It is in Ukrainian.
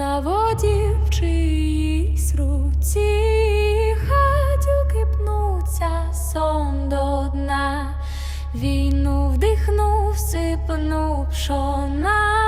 на воді в чиїсь руці, хатюки пнуться сон до дна, війну вдихнув, сипнув пшона